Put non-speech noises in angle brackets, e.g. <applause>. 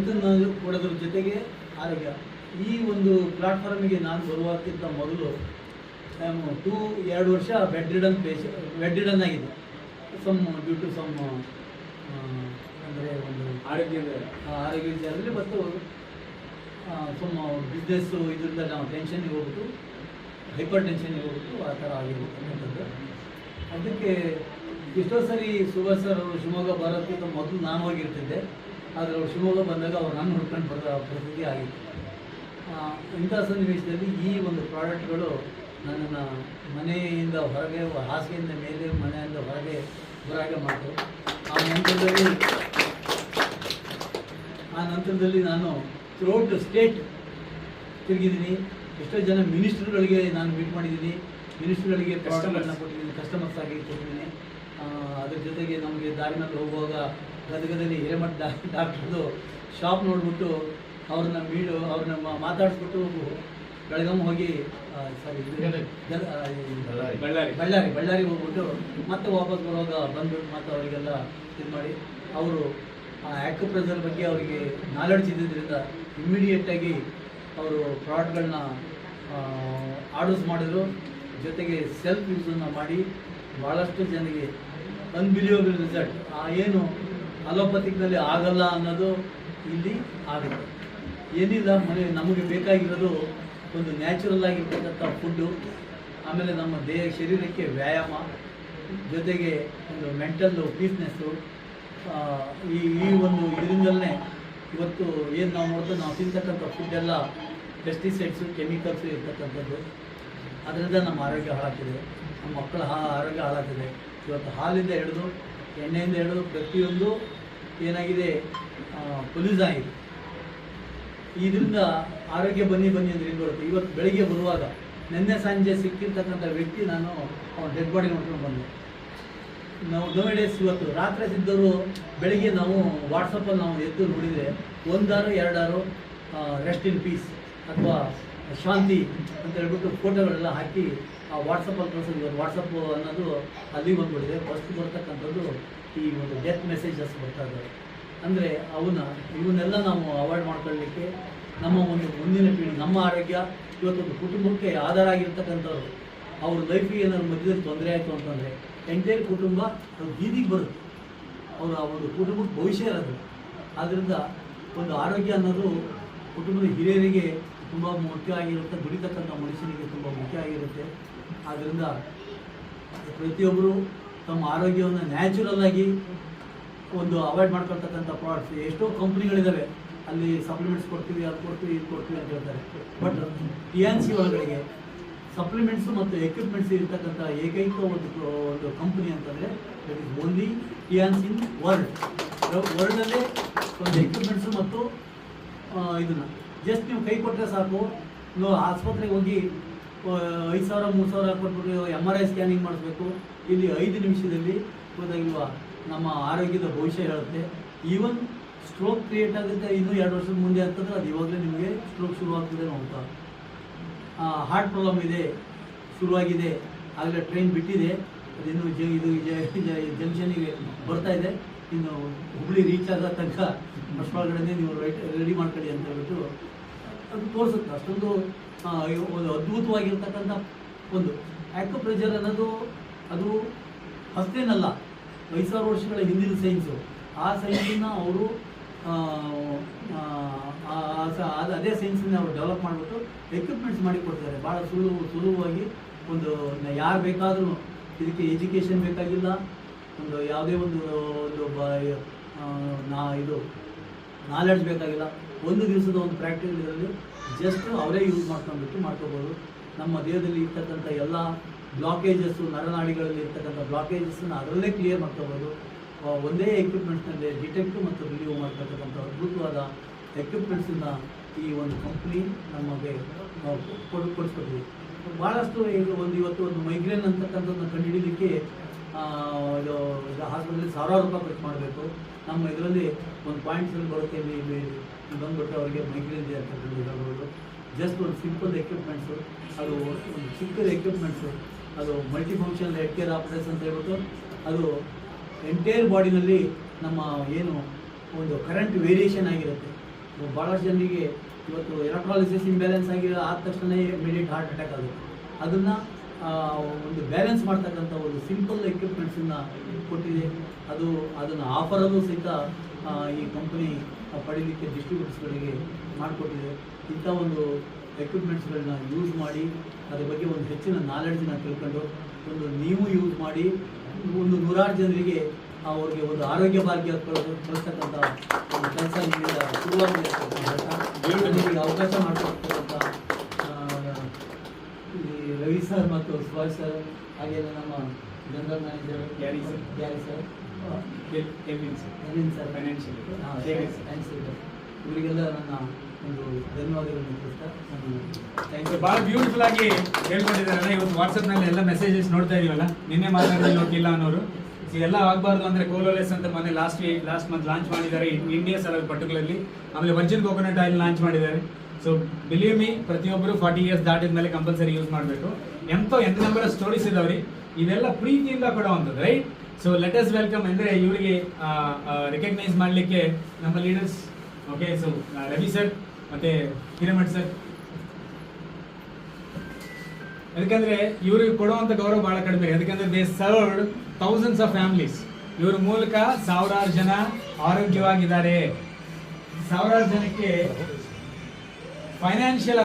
ಇದನ್ನು ಕೊಡೋದ್ರ ಜೊತೆಗೆ ಆರೋಗ್ಯ. ಈ ಒಂದು ಪ್ಲಾಟ್ಫಾರ್ಮಿಗೆ ನಾನು ಬರುವಕ್ಕಿಂತ ಮೊದಲು ನಾನು ಟೂ ಎರಡು ವರ್ಷ ಬೆಡ್ ರಿಡನ್ ಪೇಷ ಬೆಡ್ ರಿಡನ್ ಆಗಿದೆ ಸಮ್ ಡ್ಯೂ ಟು ಸಮ್ ಅಂದರೆ ಒಂದು ಆರೋಗ್ಯ ಆರೋಗ್ಯ ವಿಚಾರದಲ್ಲಿ ಮತ್ತು ಸಮ್ ಬಿಸ್ನೆಸ್ಸು ಇದರಿಂದ ನಾವು ಟೆನ್ಷನ್ಗೆ ಹೋಗ್ಬಿಟ್ಟು ಹೈಪರ್ ಟೆನ್ಷನ್ಗೆ ಹೋಗ್ಬಿಟ್ಟು ಆ ಥರ ಆಗಿರ್ತಕ್ಕಂಥದ್ದು ಅದಕ್ಕೆ ಎಷ್ಟೋ ಸರಿ ಸುಭಾಷ್ ಸರ್ ಅವರು ಶಿವಮೊಗ್ಗ ಬರೋದಕ್ಕಿಂತ ಮೊದಲು ನಾನು ಹೋಗಿರ್ತಿದ್ದೆ. ಆದರೆ ಅವರು ಶಿವಮೊಗ್ಗ ಬಂದಾಗ ಅವ್ರು ನನ್ನ ಹುಡ್ಕೊಂಡು ಬರೋ ಪರಿಸ್ಥಿತಿ ಆಗಿತ್ತು. ಇಂಥ ಸನ್ನಿವೇಶದಲ್ಲಿ ಈ ಒಂದು ಪ್ರಾಡಕ್ಟ್ಗಳು ನನ್ನನ್ನು ಮನೆಯಿಂದ ಹೊರಗೆ ಹಾಸಿಗೆಯಿಂದ ಮೇಲೆ ಮನೆಯಿಂದ ಹೊರಗೆ ಬರಾಗೆ ಮಾಡಿತು ಆ ನಂತರದಲ್ಲಿ ಆ ನಂತರದಲ್ಲಿ ನಾನು ಥ್ರೂಔಟ್ ಸ್ಟೇಟ್ ತಿರುಗಿದ್ದೀನಿ. ಎಷ್ಟೋ ಜನ ಮಿನಿಸ್ಟ್ರುಗಳಿಗೆ ನಾನು ಮೀಟ್ ಮಾಡಿದ್ದೀನಿ. ಮಿನಿಸ್ಟ್ರುಗಳಿಗೆ ಪ್ರಾಡಕ್ಟ್ಗಳನ್ನ ಕೊಟ್ಟಿದ್ದೀನಿ. ಕಸ್ಟಮರ್ಸ್ ಆಗಿ ಕೊಟ್ಟಿದ್ದೀನಿ. ಅದ್ರ ಜೊತೆಗೆ ನಮಗೆ ದಾರಿನಲ್ಲಿ ಹೋಗುವಾಗ ಗದಗದಲ್ಲಿ ಹಿರೇಮಠ ಡಾಕ್ಟ್ರದ್ದು ಶಾಪ್ ನೋಡಿಬಿಟ್ಟು ಅವ್ರನ್ನ ಮೀಡು ಅವ್ರನ್ನ ಮಾತಾಡಿಸ್ಬಿಟ್ಟು ಬೆಳಗಾಂ ಹೋಗಿ ಸಾರಿ ಬಳ್ಳಾರಿ. ಬಳ್ಳಾರಿ. ಬಳ್ಳಾರಿ ಹೋಗ್ಬಿಟ್ಟು ಮತ್ತೆ ವಾಪಸ್ ಬರುವಾಗ ಬಂದ್ಬಿಟ್ಟು ಮತ್ತೆ ಅವರಿಗೆಲ್ಲ ಇದು ಮಾಡಿ ಅವರು ಆ ಆ್ಯಕ್ಯುಪ್ರೆಸರ್ ಬಗ್ಗೆ ಅವರಿಗೆ ನಾಲೆಡ್ಜ್ ಇದ್ದಿದ್ದರಿಂದ ಇಮ್ಮಿಡಿಯೇಟಾಗಿ ಅವರು ಪ್ರಾಡಕ್ಟ್ಗಳನ್ನ ಆರ್ಡರ್ಸ್ ಮಾಡಿದ್ರು. ಜೊತೆಗೆ ಸೆಲ್ಫ್ ಯೂಸನ್ನು ಮಾಡಿ ಭಾಳಷ್ಟು ಜನರಿಗೆ ಅನ್ಬಿಲಿಯಬಲ್ ರಿಸಲ್ಟ್ ಆ ಏನು ಅಲೋಪತಿಕ್ನಲ್ಲಿ ಆಗಲ್ಲ ಅನ್ನೋದು ಇಲ್ಲಿ ಆಗುತ್ತೆ. ಏನಿಲ್ಲ, ಮನೆ ನಮಗೆ ಬೇಕಾಗಿರೋದು ಒಂದು ನ್ಯಾಚುರಲ್ ಆಗಿರ್ತಕ್ಕಂಥ ಫುಡ್ಡು ಆಮೇಲೆ ನಮ್ಮ ದೇಹ ಶರೀರಕ್ಕೆ ವ್ಯಾಯಾಮ, ಜೊತೆಗೆ ಒಂದು ಮೆಂಟಲ್ಲು ಪೀಸ್ನೆಸ್ಸು ಈ ಈ ಒಂದು ಇದರಿಂದಲೇ ಇವತ್ತು ಏನು ನಾವು ನೋಡ್ತೀವಿ, ನಾವು ತಿಂತಕ್ಕಂಥ ಫುಡ್ಡೆಲ್ಲ ಪೆಸ್ಟಿಸೈಡ್ಸು ಕೆಮಿಕಲ್ಸು ಇರ್ತಕ್ಕಂಥದ್ದು. ಅದರಿಂದ ನಮ್ಮ ಆರೋಗ್ಯ ಹಾಳಾಗ್ತಿದೆ. ನಮ್ಮ ಮಕ್ಕಳ ಆರೋಗ್ಯ ಹಾಳಾಗ್ತಿದೆ. ಇವತ್ತು ಹಾಲಿಂದ ಹಿಡಿದು, ಎಣ್ಣೆಯಿಂದ ಹಿಡಿದು ಪ್ರತಿಯೊಂದು ಏನಾಗಿದೆ ಪೊಲೀಸ್ ಆಗಿದೆ. ಇದರಿಂದ ಆರೋಗ್ಯ ಬನ್ನಿ ಬನ್ನಿ ಅಂದ್ರೆ ಏನು ಬರುತ್ತೆ? ಇವತ್ತು ಬೆಳಿಗ್ಗೆ ಬರುವಾಗ ನಿನ್ನೆ ಸಂಜೆ ಸಿಕ್ಕಿರ್ತಕ್ಕಂಥ ವ್ಯಕ್ತಿ ನಾನು ಅವನ ಡೆಡ್ ಬಾಡಿ ನೋಡ್ಕೊಂಡು ಬಂದೆ. ನಾವು ಡೇಸ್ ಇವತ್ತು, ರಾತ್ರಿ ಸಿದ್ದವರು ಬೆಳಿಗ್ಗೆ ನಾವು ವಾಟ್ಸಪ್ಪಲ್ಲಿ ನಾವು ಎದ್ದು ನೋಡಿದರೆ ಒಂದಾರು, ಎರಡಾರು ರೆಸ್ಟ್ ಇನ್ ಪೀಸ್ ಅಥವಾ ಶಾಂತಿ ಅಂತ ಹೇಳ್ಬಿಟ್ಟು ಫೋಟೋಗಳೆಲ್ಲ ಹಾಕಿ ಆ ವಾಟ್ಸಪ್ಪಲ್ಲಿ ಕಳಿಸೋದು ಇವತ್ತು ವಾಟ್ಸಪ್ ಅನ್ನೋದು ಅಲ್ಲಿ ಬಂದ್ಬಿಟ್ಟಿದೆ. ಫಸ್ಟ್ ಬರ್ತಕ್ಕಂಥದ್ದು ಈ ಒಂದು ಡೆತ್ ಮೆಸೇಜಸ್ ಬರ್ತಾ ಇದ್ದಾವೆ. ಅಂದರೆ ಅವನ್ನ, ಇವನ್ನೆಲ್ಲ ನಾವು ಅವಾಯ್ಡ್ ಮಾಡ್ಕೊಳ್ಳಿಕ್ಕೆ ನಮ್ಮ ಒಂದು ಮುಂದಿನ ಪೀಳಿ, ನಮ್ಮ ಆರೋಗ್ಯ ಇವತ್ತೊಂದು ಕುಟುಂಬಕ್ಕೆ ಆಧಾರ ಆಗಿರ್ತಕ್ಕಂಥವ್ರು. ಅವ್ರ ಲೈಫಿಗೆ ಏನಾದ್ರು ಮಧ್ಯದಲ್ಲಿ ತೊಂದರೆ ಆಯಿತು ಅಂತಂದರೆ ಎಂಟೈರ್ ಕುಟುಂಬ ಅದು ಬೀದಿಗೆ ಬರುತ್ತೆ. ಅವರ ಒಂದು ಕುಟುಂಬಕ್ಕೆ ಭವಿಷ್ಯ ಇರೋದು. ಆದ್ದರಿಂದ ಒಂದು ಆರೋಗ್ಯ ಅನ್ನೋದು ಕುಟುಂಬದ ಹಿರಿಯರಿಗೆ ತುಂಬ ಮುಖ್ಯ ಆಗಿರುತ್ತೆ. ದುಡಿತಕ್ಕಂಥ ಮನುಷ್ಯನಿಗೆ ತುಂಬ ಮುಖ್ಯ ಆಗಿರುತ್ತೆ. ಆದ್ದರಿಂದ ಪ್ರತಿಯೊಬ್ಬರು ತಮ್ಮ ಆರೋಗ್ಯವನ್ನು ನ್ಯಾಚುರಲ್ ಆಗಿ ಒಂದು ಅವಾಯ್ಡ್ ಮಾಡ್ಕೊಳ್ತಕ್ಕಂಥ ಪ್ರಾಡಕ್ಟ್ಸ್ ಎಷ್ಟೋ ಕಂಪ್ನಿಗಳಿದ್ದಾವೆ ಅಲ್ಲಿ ಸಪ್ಲಿಮೆಂಟ್ಸ್ ಕೊಡ್ತೀವಿ, ಅದು ಕೊಡ್ತೀವಿ, ಇದು ಕೊಡ್ತೀವಿ ಅಂತ ಹೇಳ್ತಾರೆ. ಬಟ್ ಟಿ ಎನ್ ಸಿ ಒಳಗಡೆಗೆ ಸಪ್ಲಿಮೆಂಟ್ಸು ಮತ್ತು ಎಕ್ವಿಪ್ಮೆಂಟ್ಸ್ ಇರ್ತಕ್ಕಂಥ ಏಕೈಕ ಒಂದು ಒಂದು ಕಂಪ್ನಿ ಅಂತಂದರೆ that is only T ಎನ್ಸ್ in world ವರ್ಲ್ಡಲ್ಲೇ ಒಂದು ಎಕ್ವಿಪ್ಮೆಂಟ್ಸು ಮತ್ತು ಇದನ್ನು ಜಸ್ಟ್ ನೀವು ಕೈ ಕೊಟ್ಟರೆ ಸಾಕು. ನೀವು ಆಸ್ಪತ್ರೆಗೆ ಹೋಗಿ ಐದು ಸಾವಿರ, ಮೂರು ಸಾವಿರ ಕೊಟ್ಬಿಟ್ಟು ಎಂ ಆರ್ ಐ ಸ್ಕ್ಯಾನಿಂಗ್ ಮಾಡಿಸ್ಬೇಕು. ಇಲ್ಲಿ ಐದು ನಿಮಿಷದಲ್ಲಿ ಗೊತ್ತಾಗಿಲ್ವಾ? ನಮ್ಮ ಆರೋಗ್ಯದ ಭವಿಷ್ಯ ಹೇಳುತ್ತೆ. ಈವನ್ ಸ್ಟ್ರೋಕ್ ಕ್ರಿಯೇಟ್ ಆಗುತ್ತೆ ಇನ್ನೂ ಎರಡು ವರ್ಷದ ಮುಂದೆ ಅಂತಂದ್ರೆ ಅದು ಇವಾಗಲೇ ನಿಮಗೆ ಸ್ಟ್ರೋಕ್ ಶುರುವಾಗ್ತದೆ ಅಂತ ಹಾರ್ಟ್ ಪ್ರಾಬ್ಲಮ್ ಇದೆ, ಶುರುವಾಗಿದೆ. ಆಗಲೇ ಟ್ರೈನ್ ಬಿಟ್ಟಿದೆ. ಅದಿನ್ನೂ ಜ, ಇದು ಜಂಕ್ಷನಿಗೆ ಬರ್ತಾ ಇದೆ. ಇನ್ನು ಹುಬ್ಳಿ ರೀಚ್ ಆದ ತನಕ ಫಸ್ಟ್ ಒಳಗಡೆ ನೀವು ರೈಟ್ ರೆಡಿ ಮಾಡ್ಕೊಳ್ಳಿ ಅಂತ ಹೇಳ್ಬಿಟ್ಟು ಅದು ತೋರಿಸುತ್ತೆ. ಅಷ್ಟೊಂದು ಒಂದು ಅದ್ಭುತವಾಗಿರ್ತಕ್ಕಂಥ ಒಂದು ಆ್ಯಕ್ಯುಪ್ರೆಷರ್ ಅನ್ನೋದು ಅದು ಅಷ್ಟೇನಲ್ಲ. ಐದು ಸಾವಿರ ವರ್ಷಗಳ ಹಿಂದಿನ ಸೈನ್ಸು ಆ ಸೈನ್ಸನ್ನು ಅವರು ಅದೇ ಸೈನ್ಸನ್ನ ಅವರು ಡೆವಲಪ್ ಮಾಡಿಬಿಟ್ಟು ಎಕ್ವಿಪ್ಮೆಂಟ್ಸ್ ಮಾಡಿ ಕೊಡ್ತಾರೆ. ಭಾಳ ಸುಲಭ, ಸುಲಭವಾಗಿ ಒಂದು ಯಾರು ಬೇಕಾದರೂ ಇದಕ್ಕೆ ಎಜುಕೇಷನ್ ಬೇಕಾಗಿಲ್ಲ. ಒಂದು ಯಾವುದೇ ಒಂದು ಒಂದು ಬ ನಾ ಇದು ನಾಲೆಡ್ಜ್ ಬೇಕಾಗಿಲ್ಲ. ಒಂದು ದಿವಸದ ಒಂದು ಪ್ರಾಕ್ಟಿಕಲ್ ಇದರಲ್ಲಿ ಜಸ್ಟ್ ಅವರೇ ಯೂಸ್ ಮಾಡ್ಕೊಂಡ್ಬಿಟ್ಟು ಮಾಡ್ಕೋಬೋದು. ನಮ್ಮ ದೇಹದಲ್ಲಿ ಇರ್ತಕ್ಕಂಥ ಎಲ್ಲ ಬ್ಲಾಕೇಜಸ್ಸು ನರನಾಡಿಗಳಲ್ಲಿ ಇರ್ತಕ್ಕಂಥ ಬ್ಲಾಕೇಜಸ್ಸನ್ನು ಅದರಲ್ಲೇ ಕ್ಲಿಯರ್ ಮಾಡ್ಕೋಬೋದು. ಒಂದೇ ಎಕ್ವಿಪ್ಮೆಂಟ್ಸ್ನಲ್ಲಿ ಡಿಟೆಕ್ಟ್ ಮತ್ತು ರಿಲೀವ್ ಮಾಡ್ತಕ್ಕಂಥ ಅದ್ಭುತವಾದ ಎಕ್ವಿಪ್ಮೆಂಟ್ಸನ್ನು ಈ ಒಂದು ಕಂಪ್ನಿ ನಮಗೆ ಕೊಡು ಭಾಳಷ್ಟು ಈಗ ಒಂದು ಇವತ್ತು ಒಂದು ಮೈಗ್ರೇನ್ ಅಂತಕ್ಕಂಥದ್ದನ್ನು ಕಂಡುಹಿಡಿಲಿಕ್ಕೆ ಇದು ಇದು ಹಾಸ್ಪಿಟಲ್ ಸಾವಿರಾರು ರೂಪಾಯಿ ಖರ್ಚು ಮಾಡಬೇಕು. ನಮ್ಮ ಇದರಲ್ಲಿ ಒಂದು ಪಾಯಿಂಟ್ಸಲ್ಲಿ ಬರುತ್ತೆ ಇಲ್ಲಿ ಇಲ್ಲಿ ಬಂದುಬಿಟ್ಟು ಅವರಿಗೆ ಮೈಗ್ರೇನ್ ಅಂತ ಹೇಳ್ಬೋದು ಜಸ್ಟ್ ಒಂದು ಸಿಂಪಲ್ ಎಕ್ವಿಪ್ಮೆಂಟ್ಸು ಅದು ಒಂದು ಚಿಕ್ಕದ ಎಕ್ವಿಪ್ಮೆಂಟ್ಸು ಅದು multi function head care operation ಅಂತ ಹೇಳ್ಬಿಟ್ಟು, ಅದು ಎಂಟೈರ್ ಬಾಡಿನಲ್ಲಿ ನಮ್ಮ ಏನು ಒಂದು ಕರೆಂಟ್ ವೇರಿಯೇಷನ್ ಆಗಿರುತ್ತೆ. ಭಾಳಷ್ಟು ಜನರಿಗೆ ಇವತ್ತು ಎಲೆಕ್ಟ್ರಾಲಿಸಿಸ್ ಇಂಬ್ಯಾಲೆನ್ಸ್ ಆಗಿ ಆದ ತಕ್ಷಣ ಇಮಿಡಿಯೇಟ್ ಹಾರ್ಟ್ ಅಟ್ಯಾಕ್ ಆಗುತ್ತೆ. ಅದನ್ನು ಒಂದು ಬ್ಯಾಲೆನ್ಸ್ ಮಾಡ್ತಕ್ಕಂಥ ಒಂದು ಸಿಂಪಲ್ ಎಕ್ವಿಪ್ಮೆಂಟ್ಸನ್ನು ಕೊಟ್ಟಿದೆ. ಅದು, ಅದನ್ನು ಆಫರಲ್ಲೂ ಸಹಿತ ಈ ಕಂಪನಿ ಪಡೀಲಿಕ್ಕೆ ಡಿಸ್ಟ್ರಿಬ್ಯೂಟರ್ಸ್ಗಳಿಗೆ ಮಾಡಿಕೊಟ್ಟಿದೆ. ಇಂಥ ಒಂದು ಎಕ್ವಿಪ್ಮೆಂಟ್ಸ್ಗಳನ್ನ ಯೂಸ್ ಮಾಡಿ, ಅದ್ರ ಬಗ್ಗೆ ಒಂದು ಹೆಚ್ಚಿನ ನಾಲೆಡ್ಜನ್ನು ತಿಳ್ಕೊಂಡು, ಒಂದು ನೀವು ಯೂಸ್ ಮಾಡಿ, ಒಂದು ನೂರಾರು ಜನರಿಗೆ ಅವ್ರಿಗೆ ಒಂದು ಆರೋಗ್ಯ ಭಾಗ್ಯ ಕಳಿಸ್ತಕ್ಕಂಥ ಒಂದು ಕೆಲಸ ನಿಮ್ಮಿಂದ ಅವಕಾಶ ಮಾಡಿಕೊಡ್ತಕ್ಕಂಥ ಆ, ಈ ರವಿ ಸರ್ ಮತ್ತು ಸುಭಾಷ್ ಸರ್ ಹಾಗೆ ನಮ್ಮ general manager Gary sir. Gary sir Kevin sir sir financial ಇವರಿಗೆಲ್ಲ ನನ್ನ ಒಂದು ಧನ್ಯವಾದಗಳನ್ನು ತಿಳಿಸ್ತಾ ಥ್ಯಾಂಕ್ ಯು ಭಾಳ ಬ್ಯೂಟಿಫುಲ್ ಆಗಿ ಹೇಳ್ಕೊಂಡಿದ್ದಾರೆ ಇವತ್ತು ವಾಟ್ಸಪ್ನಲ್ಲಿ ಎಲ್ಲ ಮೆಸೇಜಸ್ ನೋಡ್ತಾ ಇದೀವಲ್ಲ? ನಿನ್ನೆ ಮಾತಾಡಿದ ಇಲ್ಲ <laughs> ಅನ್ನೋರು. ಎಲ್ಲ ಆಗಬಾರ್ದು ಅಂದ್ರೆ ಕೋಲೋಲೆಸ್ ಅಂತ ಮೊನ್ನೆ last week last month launch ಮಾಡಿದ್ದಾರೆ ಇಂಡಿಯಾ ಸಲ ಪರ್ಟಿಕ್ಯುಲರ್ಲಿ ಆಮೇಲೆ ವರ್ಜಿನ್ ಕೋಕೋನಟ್ ಆಯಿಲ್ ಲಾಂಚ್ ಮಾಡಿದ್ದಾರೆ. ಸೊ ಬಿಲೀವ್ ಮಿ ಪ್ರತಿಯೊಬ್ಬರು ಫಾರ್ಟಿ ಇಯರ್ಸ್ ದಾಟಿದ ಮೇಲೆ ಕಂಪಲ್ಸರಿ ಯೂಸ್ ಮಾಡಬೇಕು. ಎಂತೋ ಎಂತ ನಂಬರ್ ಸ್ಟೋರೀಸ್ ಇದಾವ್ರಿ ಇವೆಲ್ಲ ಪ್ರೀತಿಯಿಂದ ಕೊಡುವಂಥದ್ದು ರೈಟ್ ಸೊ ಅಸ್ ವೆಲ್ಕಮ್ ಅಂದ್ರೆ ಇವರಿಗೆ ರೆಕಗ್ನೈಸ್ ಮಾಡಲಿಕ್ಕೆ ನಮ್ಮ leaders okay so Ravi sir ಮತ್ತೆ ಹಿರೇಮಠ್ ಸರ್ ಯಾಕಂದ್ರೆ ಇವ್ರಿಗೆ ಕೊಡುವಂತ ಗೌರವ ಬಹಳ ಕಡಿಮೆ. ಯಾಕಂದ್ರೆ they served thousands of families ಇವ್ರ ಮೂಲಕ ಸಾವಿರಾರು ಜನ ಆರೋಗ್ಯವಾಗಿದ್ದಾರೆ. ಸಾವಿರಾರು ಜನಕ್ಕೆ ಫೈನಾನ್ಷಿಯಲ್